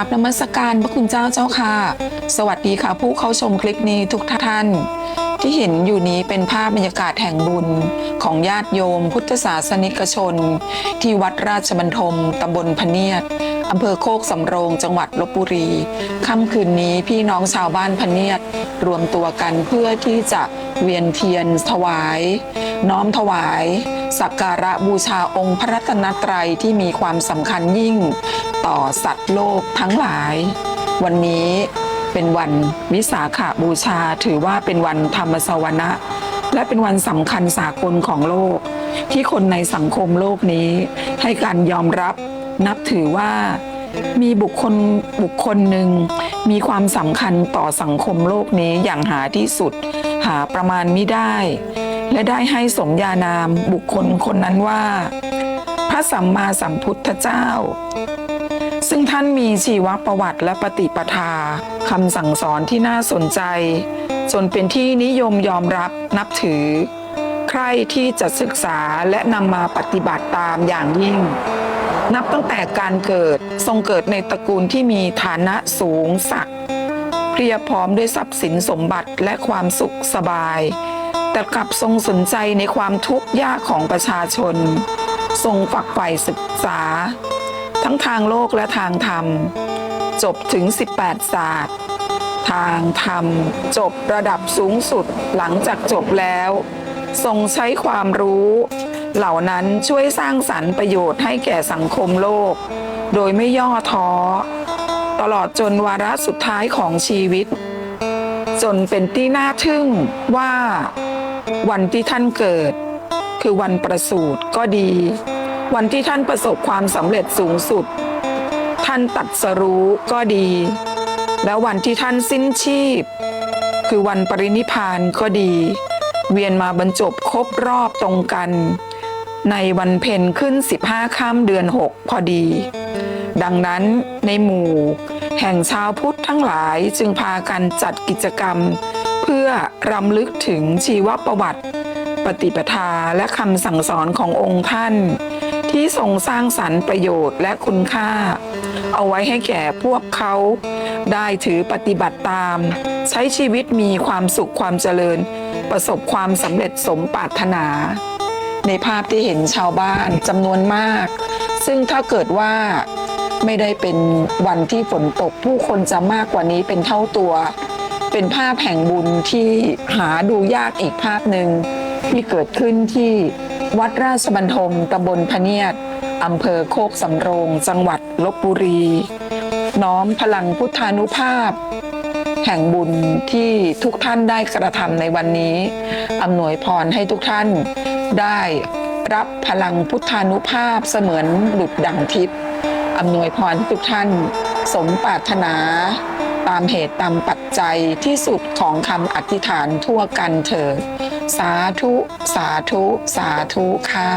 ราบนมัสการพระคุณเจ้าเจ้าค่ะ สวัสดีค่ะ ผู้เข้าชมคลิปนี้ทุกท่าน ที่เห็นอยู่นี้เป็นภาพบรรยากาศแห่งบุญของญาติโยม พุทธศาสนิกชน ที่วัดราชบันทมตำบลพะเนียดอำเภอโคกสำโรงจังหวัดลบบุรี ค่ำคืนนี้พี่น้องชาวบ้านพะเนียดรวมตัวกันเพื่อที่จะเวียนเทียนถวาย น้อมถวาย สักการะบูชาองค์พระรัตนตรัยที่มีความสำคัญยิ่ง ต่อสัตว์โลกทั้งหลาย วันนี้ เป็นวันวิสาขาบูชา ถือว่าเป็นวันธรรมสวนะ และเป็นวันสำคัญสากลของโลก ที่คนในสังคมโลกนี้ ให้การยอมรับนับถือว่ามีบุคคลบุคคลหนึ่งมีความสำคัญต่อสังคมโลกนี้อย่างหาที่สุด หาประมาณไม่ได้ และได้ให้สมญานามบุคคลคนนั้นว่า พระสัมมาสัมพุทธเจ้า ซึ่งท่านมีชีวประวัติและปฏิปทาคำสั่งสอนที่น่าสนใจ จนเป็นที่นิยมยอมรับนับถือ ใครที่จะศึกษาและนำมาปฏิบัติตามอย่างยิ่ง นับตั้งแต่การเกิดทรงเกิดในตระกูลที่มีฐานะสูงสักเพรียบพร้อมด้วยทรัพย์สินสมบัติและความสุขสบาย แต่กลับทรงสนใจในความทุกข์ยากของประชาชน ทรงฝักใฝ่ศึกษา ทั้งทางโลกและทางธรรม จบถึง 18 ศาสตร์ ทางธรรม จบระดับสูงสุดหลังจากจบแล้ว ทรงใช้ความรู้ เหล่านั้นช่วยสร้างสรรค์ประโยชน์ให้แก่สังคมโลก โดยไม่ย่อท้อ ตลอดจนวาระสุดท้ายของชีวิต จนเป็นที่น่าทึ่งว่า วันที่ท่านเกิด คือวันประสูติก็ดี วันที่ท่านประสบความสำเร็จสูงสุด ท่านตัดสรู้ก็ดี แล้ววันที่ท่านสิ้นชีพ คือวันปรินิพานก็ดี เวียนมาบรรจบครบรอบตรงกัน ในวันเพ็ญขึ้น 15ค่ำเดือน 6 พอดี ดังนั้นในหมู่ แห่งชาวพุทธทั้งหลายจึงพากันจัดกิจกรรม เพื่อรำลึกถึงชีวประวัติ ปฏิปทาและคำสั่งสอนขององค์ท่าน ที่ทรงสร้างสรรค์ประโยชน์และคุณค่า เอาไว้ให้แก่พวกเขา ได้ถือปฏิบัติตาม ใช้ชีวิตมีความสุขความเจริญ ประสบความสำเร็จสมปรารถนา ในภาพที่เห็นชาวบ้านจำนวนมาก ซึ่งถ้าเกิดว่าไม่ได้เป็นวันที่ฝนตกผู้คนจะมากกว่านี้เป็นเท่าตัว เป็นภาพแห่งบุญที่หาดูยากอีกภาพหนึ่งที่เกิดขึ้นที่ วัดราชบันทมตำบลพะเนียดอำเภอโคกสำโรง จังหวัดลบบุรี น้อมพลังพุทธานุภาพ แห่งบุญที่ทุกท่านได้กระทำในวันนี้อำนวยพรให้ทุกท่านได้รับพลังพุทธานุภาพเสมือนดุจดังทิพย์อำนวยพรทุกท่านสมปรารถนา ตามเหตุตามปัจจัยที่สุดของคำอธิษฐานทั่วกันเถิด สาธุ สาธุ สาธุค่ะ